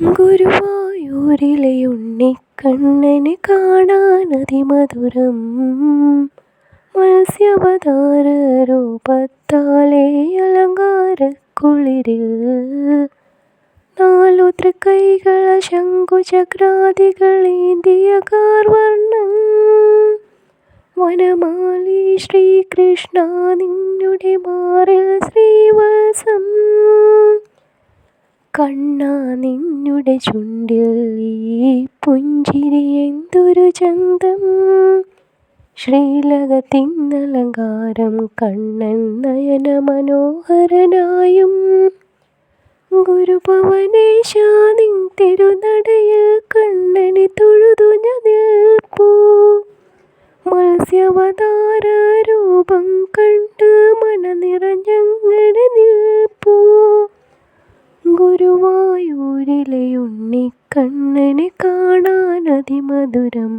ഗുരുവായൂരിലെ ഉണ്ണിക്കണ്ണനെ കാണാൻ അതിമധുരം. മത്സ്യാവതാര അലങ്കാര കുളിരിൽ നാലു തൃക്കൈകള ശംഖുചക്രാദികളേന്തിയ കാർവർണം വനമാലി ശ്രീകൃഷ്ണ നിന്നുടെ മാറിൽ ശ്രീവത്സം കണ്ണാ നിന്നുടെ ചുണ്ടിൽ ഈ പുഞ്ചിരി എന്തൊരു ചന്തം? ശ്രീലകത്തിന്നലങ്കാരം കണ്ണൻ നയന മനോഹരനായും. ഗുരുഭവനേശ നിൻ തിരുനടയിൽ കണ്ണനെ തൊഴുതു ഞാൻ നിൽപ്പൂ. രൂപം കണ്ട് മനനിറഞ്ഞങ്ങനെ നിൽപ്പൂ കുയിലെ ഉണ്ണിക്കണ്ണനെ കാണാൻ അതിമധുരം.